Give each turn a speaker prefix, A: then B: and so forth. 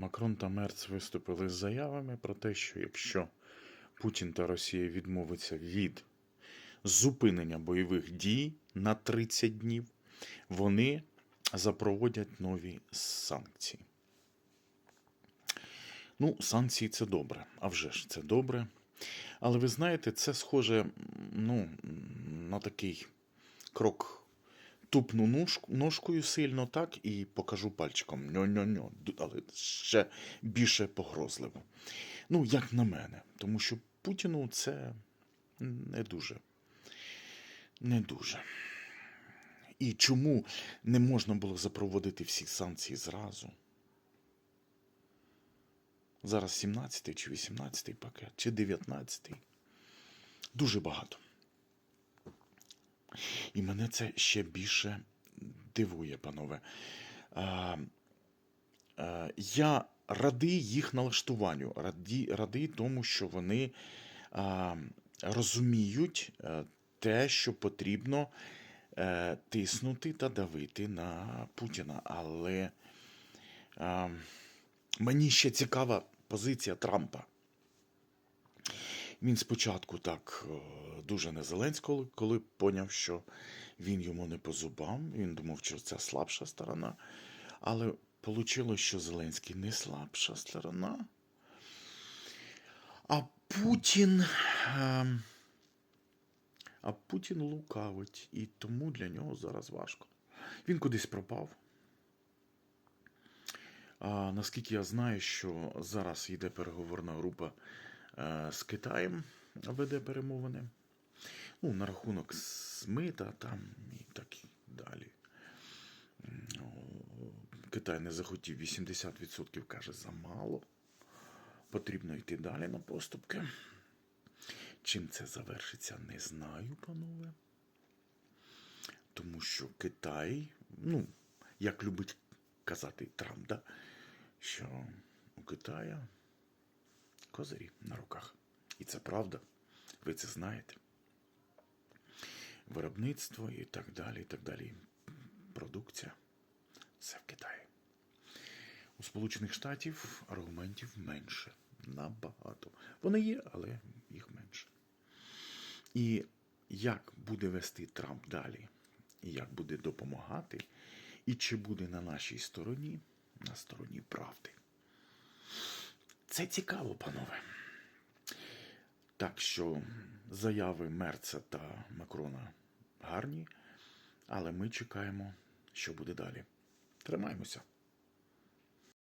A: Макрон та Мерц виступили з заявами про те, що якщо Путін та Росія відмовиться від зупинення бойових дій на 30 днів, вони запроводять нові санкції. Ну, санкції це добре, а вже ж це добре. Але ви знаєте, це схоже ну, на такий крок тупну ножкою сильно, так, і покажу пальчиком ньо-ньо-ньо, але ще більше погрозливо. Ну, як на мене, тому що Путіну це не дуже. Не дуже. І чому не можна було запроводити всі санкції зразу? Зараз 17-й чи 18-й пакет, чи 19-й. Дуже багато. І мене це ще більше дивує, панове. А, а, я радий їх налаштуванню, радий, радий тому, що вони а, розуміють е, те, що потрібно е, тиснути та давити на Путіна. Але а, мені ще цікава позиція Трампа. Він спочатку так е, дуже не Зеленського, коли поняв, що він йому не по зубам. Він думав, що це слабша сторона. Але вийшло, що Зеленський не слабша сторона. А Путін. ем, А Путін лукавить, і тому для нього зараз важко. Він кудись пропав. А, наскільки я знаю, що зараз йде переговорна група з Китаєм, веде перемовини. Ну, на рахунок смита там і так і далі. Китай не захотів 80% каже замало. Потрібно йти далі на поступки. Чим це завершиться, не знаю, панове. Тому що Китай, ну, як любить казати Трамп, да, що у Китая козирі на руках. І це правда. Ви це знаєте. Виробництво і так далі, і так далі. Продукція це в Китаї. У Сполучених Штатів аргументів менше. Набагато. Вони є, але їх менше. І як буде вести Трамп далі, і як буде допомагати, і чи буде на нашій стороні, на стороні правди. Це цікаво, панове. Так що заяви Мерца та Макрона гарні, але ми чекаємо, що буде далі. Тримаємося.